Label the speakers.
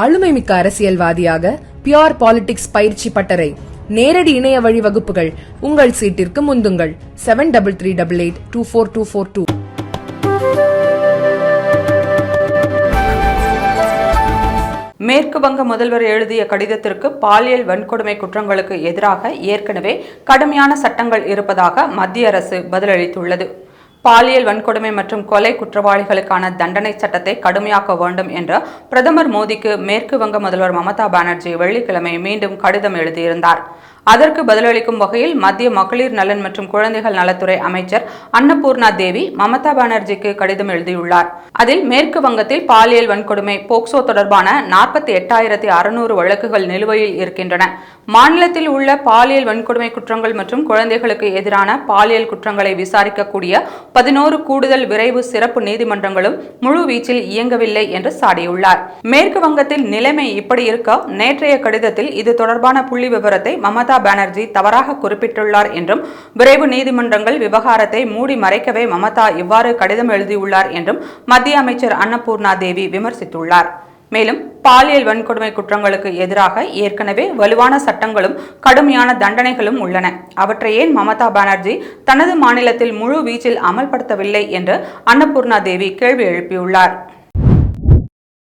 Speaker 1: ஆளுமை மிக்க அரசியல்வாதியாக பியோர் பாலிடிக்ஸ் பயிற்சி பட்டறை நேரடி இணைய வழி வகுப்புகள் உங்கள் சீட்டிற்கு முந்துங்கள். Seven double three double eight two four two four two
Speaker 2: மேற்கு வங்க முதல்வர் எழுதிய கடிதத்திற்கு பாலியல் வன்கொடுமை குற்றங்களுக்கு எதிராக ஏற்கனவே கடுமையான சட்டங்கள் இருப்பதாக மத்திய அரசு பதிலளித்துள்ளது. பாலியல் வன்கொடுமை மற்றும் கொலை குற்றவாளிகளுக்கான தண்டனை சட்டத்தை கடுமையாக்க வேண்டும் என்ற பிரதமர் மோடிக்கு மேற்கு வங்க முதல்வர் மமதா பானர்ஜி வெள்ளிக்கிழமை மீண்டும் கடிதம் எழுதியிருந்தார். அதற்கு பதிலளிக்கும் வகையில் மத்திய மகளிர் நலன் மற்றும் குழந்தைகள் நலத்துறை அமைச்சர் அன்னபூர்ணா தேவி மமதா பானர்ஜிக்கு கடிதம் எழுதியுள்ளார். அதில் மேற்கு வங்கத்தில் பாலியல் வன்கொடுமை போக்சோ தொடர்பான நாற்பத்தி எட்டாயிரத்தி அறுநூறு வழக்குகள் நிலுவையில் இருக்கின்றன. மாநிலத்தில் உள்ள பாலியல் வன்கொடுமை குற்றங்கள் மற்றும் குழந்தைகளுக்கு எதிரான பாலியல் குற்றங்களை விசாரிக்கக்கூடிய பதினோரு கூடுதல் விரைவு சிறப்பு நீதிமன்றங்களும் முழு வீச்சில் இயங்கவில்லை என்று சாடியுள்ளார். மேற்கு வங்கத்தில் நிலைமை இப்படி இருக்க நேற்றைய கடிதத்தில் இது தொடர்பான புள்ளி விவரத்தை மமதா பானர்ஜி தவறாக குறிப்பிட்டுள்ளார் என்றும் விரைவு நீதிமன்றங்கள் விவகாரத்தை மூடி மறைக்கவே மமதா இவ்வாறு கடிதம் எழுதியுள்ளார் என்றும் மத்திய அமைச்சர் அன்னபூர்ணா தேவி விமர்சித்துள்ளார். மேலும் பாலியல் வன்கொடுமை குற்றங்களுக்கு எதிராக ஏற்கனவே வலுவான சட்டங்களும் கடுமையான தண்டனைகளும் உள்ளன. அவற்றை ஏன் மமதா பானர்ஜி தனது மாநிலத்தில் முழு வீச்சில் அமல்படுத்தவில்லை என்று அன்னபூர்ணா தேவி கேள்வி எழுப்பியுள்ளார்.